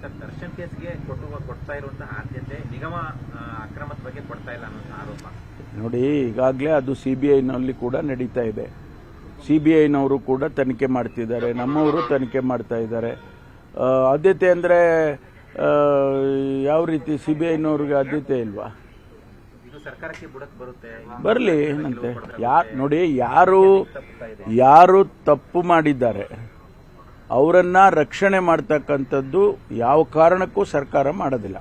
Sir Darshan ಕೇಸ್ಗೆ ಕೊಟ್ಟು ಕೊಡ್ತಾ ಇರುವಂತಹ ಆದ್ಯತೆ ನಿಗಮ ಅಕ್ರಮದ ಬಗ್ಗೆ ಕೊಡ್ತಾ ಇಲ್ಲ ಅನ್ನೋ ಆರೋಪ. ನೋಡಿ ಈಗಾಗಲೇ ಅದು ಸಿ ಬಿ ಐನಲ್ಲಿ ಕೂಡ ನಡೀತಾ ಇದೆ. ಸಿ ಬಿ ಐನವರು ಕೂಡ ತನಿಖೆ ಮಾಡ್ತಿದ್ದಾರೆ ನಮ್ಮವರು ತನಿಖೆ ಮಾಡ್ತಾ ಇದ್ದಾರೆ. ಆದ್ಯತೆ ಅಂದರೆ ಯಾವ ರೀತಿ ಸಿ ಬಿ ಐನವ್ರಿಗೆ ಆದ್ಯತೆ ಇಲ್ವಾ ಬರಲಿ ಏನಂತೆ? ಯಾ ನೋಡಿ ಯಾರು ಯಾರು ತಪ್ಪು ಮಾಡಿದ್ದಾರೆ? ಅವರನ್ನ ರಕ್ಷಣೆ ಮಾಡ್ತಕ್ಕಂಥದ್ದು ಯಾವ ಕಾರಣಕ್ಕೂ ಸರ್ಕಾರ ಮಾಡೋದಿಲ್ಲ.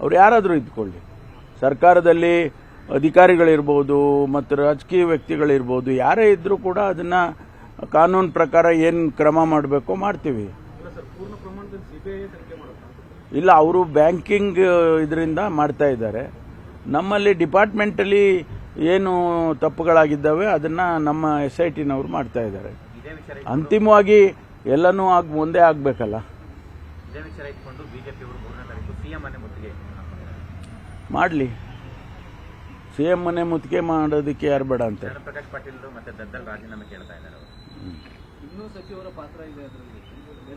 ಅವ್ರು ಯಾರಾದರೂ ಇದ್ಕೊಳ್ಳಿ. ಸರ್ಕಾರದಲ್ಲಿ ಅಧಿಕಾರಿಗಳಿರ್ಬೋದು ಮತ್ತು ರಾಜಕೀಯ ವ್ಯಕ್ತಿಗಳಿರ್ಬೋದು, ಯಾರೇ ಇದ್ದರೂ ಕೂಡ ಅದನ್ನು ಕಾನೂನು ಪ್ರಕಾರ ಏನು ಕ್ರಮ ಮಾಡಬೇಕೋ ಮಾಡ್ತೀವಿ. ಇಲ್ಲ, ಅವರು ಬ್ಯಾಂಕಿಂಗ್ ಇದರಿಂದ ಮಾಡ್ತಾ ಇದ್ದಾರೆ. ನಮ್ಮಲ್ಲಿ ಡಿಪಾರ್ಟ್ಮೆಂಟಲ್ಲಿ ಏನು ತಪ್ಪುಗಳಾಗಿದ್ದಾವೆ, ಅದನ್ನು ನಮ್ಮ ಎಸ್ ಐ ಟಿನವರು ಮಾಡ್ತಾ ಇದ್ದಾರೆ. ಅಂತಿಮವಾಗಿ ಎಲ್ಲನೂ ಆಗ ಮುಂದೆ ಆಗಬೇಕಲ್ಲ. ಮಾಡಲಿ. ಸಿ ಎಂ ಮನೆ ಮುತ್ತಿಗೆ ಮಾಡೋದಕ್ಕೆ ಯಾರು ಬೇಡ ಅಂತ. ಪ್ರಕಾಶ್ ಪಾಟೀಲ್ ಮತ್ತೆ ದದ್ದಲ್ ರಾಜೀನಾಮೆ ಕೇಳ್ತಾ ಇದ್ದಾರೆ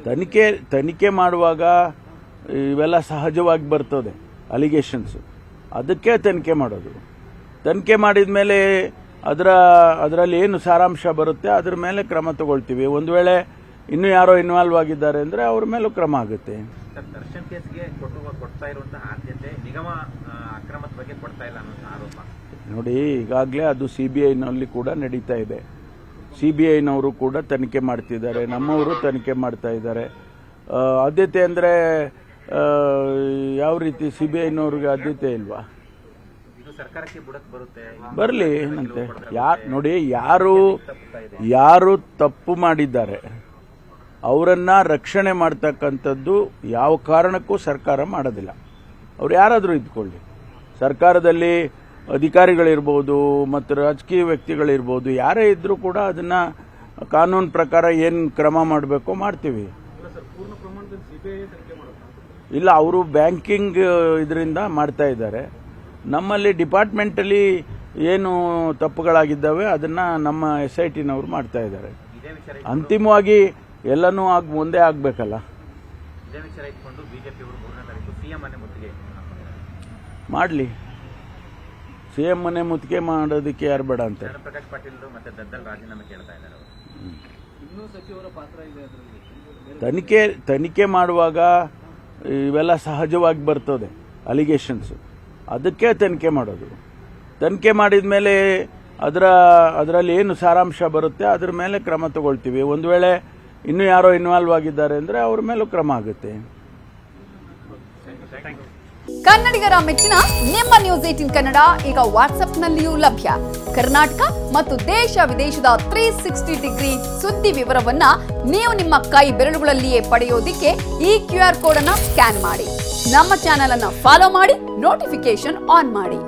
ತನಿಖೆ ತನಿಖೆ ಮಾಡುವಾಗ ಇವೆಲ್ಲ ಸಹಜವಾಗಿ ಬರ್ತದೆ ಅಲಿಗೇಷನ್ಸ್ ಅದಕ್ಕೆ ತನಿಖೆ ಮಾಡೋದು. ತನಿಖೆ ಮಾಡಿದ ಮೇಲೆ ಅದರ ಅದರಲ್ಲಿ ಏನು ಸಾರಾಂಶ ಬರುತ್ತೆ ಅದ್ರ ಮೇಲೆ ಕ್ರಮ ತಗೊಳ್ತೀವಿ. ಒಂದು ವೇಳೆ ಇನ್ನೂ ಯಾರೋ ಇನ್ವಾಲ್ವ್ ಆಗಿದ್ದಾರೆ ಅಂದರೆ ಅವ್ರ ಮೇಲೂ ಕ್ರಮ ಆಗುತ್ತೆ. ಸರ್ ದರ್ಶನ್ ಕೇಸ್ಗೆ ಕೊಟ್ಟು ಕೊಡ್ತಾ ಇರುವಂತಹ ಆದ್ಯತೆ ನಿಗಮ ಆ, ಅಕ್ರಮದ ಬಗ್ಗೆ ಕೊಡ್ತಾ ಇಲ್ಲ ಅನ್ನೋ ಆರೋಪ. ನೋಡಿ ಈಗಾಗಲೇ ಅದು ಸಿ ಬಿ ಐನಲ್ಲಿ ಕೂಡ ನಡೀತಾ ಇದೆ. ಸಿ ಬಿ ಐನವರು ಕೂಡ ತನಿಖೆ ಮಾಡ್ತಿದ್ದಾರೆ ನಮ್ಮವರು ತನಿಖೆ ಮಾಡ್ತಾ ಇದ್ದಾರೆ. ಆದ್ಯತೆ ಅಂದರೆ ಯಾವ ರೀತಿ ಸಿ ಬಿ ಐನವ್ರಿಗೆ ಆದ್ಯತೆ ಇಲ್ವಾ? ಬರಲಿ ಏನಂತೆ ಯಾ ನೋಡಿ ಯಾರು ಯಾರು ತಪ್ಪು ಮಾಡಿದ್ದಾರೆ ಅವರನ್ನ ರಕ್ಷಣೆ ಮಾಡ್ತಕ್ಕಂಥದ್ದು ಯಾವ ಕಾರಣಕ್ಕೂ ಸರ್ಕಾರ ಮಾಡೋದಿಲ್ಲ. ಅವ್ರು ಯಾರಾದರೂ ಇದ್ಕೊಳ್ಳಿ. ಸರ್ಕಾರದಲ್ಲಿ ಅಧಿಕಾರಿಗಳಿರ್ಬೋದು ಮತ್ತು ರಾಜಕೀಯ ವ್ಯಕ್ತಿಗಳಿರ್ಬೋದು, ಯಾರೇ ಇದ್ದರೂ ಕೂಡ ಅದನ್ನ ಕಾನೂನು ಪ್ರಕಾರ ಏನು ಕ್ರಮ ಮಾಡಬೇಕೋ ಮಾಡ್ತೀವಿ. ಇಲ್ಲ, ಅವರು ಬ್ಯಾಂಕಿಂಗ್ ಇದರಿಂದ ಮಾಡ್ತಾ ಇದ್ದಾರೆ. ನಮ್ಮಲ್ಲಿ ಡಿಪಾರ್ಟ್ಮೆಂಟಲ್ಲಿ ಏನು ತಪ್ಪುಗಳಾಗಿದ್ದಾವೆ, ಅದನ್ನ ನಮ್ಮ ಎಸ್ ಐ ಟಿನವರು ಮಾಡ್ತಾ ಇದ್ದಾರೆ. ಅಂತಿಮವಾಗಿ ಎಲ್ಲನೂ ಆಗ ಮುಂದೆ ಆಗಬೇಕಲ್ಲ. ಮಾಡಲಿ ಸಿ ಎಂ ಮನೆ ಮುತ್ತಿಗೆ ಮಾಡೋದಕ್ಕೆ ಯಾರು ಬೇಡ ಅಂತ. ಪ್ರಕಾಶ್ ಪಾಟೀಲ್ ಮತ್ತೆ ದದ್ದಲ್ ರಾಜೀನಾಮೆ ಕೇಳ್ತಾ ಇದ್ದಾರೆ ಅವರು. ಸಚಿವರ ಪಾತ್ರ ಇದೆ ಅದರಲ್ಲಿ. ತನಿಖೆ ತನಿಖೆ ಮಾಡುವಾಗ ಇವೆಲ್ಲ ಸಹಜವಾಗಿ ಬರ್ತದೆ ಅಲಿಗೇಷನ್ಸ್ ಅದಕ್ಕೆ ತನಿಖೆ ಮಾಡೋದು. ತನಿಖೆ ಮಾಡಿದ ಮೇಲೆ ಅದರ ಅದರಲ್ಲಿ ಏನು ಸಾರಾಂಶ ಬರುತ್ತೆ ಅದ್ರ ಮೇಲೆ ಕ್ರಮ ತಗೊಳ್ತೀವಿ. ಒಂದು ವೇಳೆ ಇನ್ನೂ ಯಾರೋ ಇನ್ವಾಲ್ವ್ ಆಗಿದ್ದಾರೆ ಅಂದರೆ ಅವ್ರ ಮೇಲೂ ಕ್ರಮ ಆಗುತ್ತೆ. ಕನ್ನಡಿಗರ ಮೆಚ್ಚಿನ ನಿಮ್ಮ ನ್ಯೂಸ್ ಏಟಿನ್ ಕನ್ನಡ ಈಗ ವಾಟ್ಸ್ಆಪ್ನಲ್ಲಿಯೂ ಲಭ್ಯ. ಕರ್ನಾಟಕ ಮತ್ತು ದೇಶ ವಿದೇಶದ ತ್ರೀ ಸಿಕ್ಸ್ಟಿ ಡಿಗ್ರಿ ಸುದ್ದಿ ವಿವರವನ್ನ ನೀವು ನಿಮ್ಮ ಕೈ ಬೆರಳುಗಳಲ್ಲಿಯೇ ಪಡೆಯೋದಿಕ್ಕೆ ಈ ಕ್ಯೂ ಆರ್ ಕೋಡ್ ಅನ್ನ ಸ್ಕ್ಯಾನ್ ಮಾಡಿ. ನಮ್ಮ ಚಾನೆಲ್ ಅನ್ನ ಫಾಲೋ ಮಾಡಿ ನೋಟಿಫಿಕೇಶನ್ ಆನ್ ಮಾಡಿ.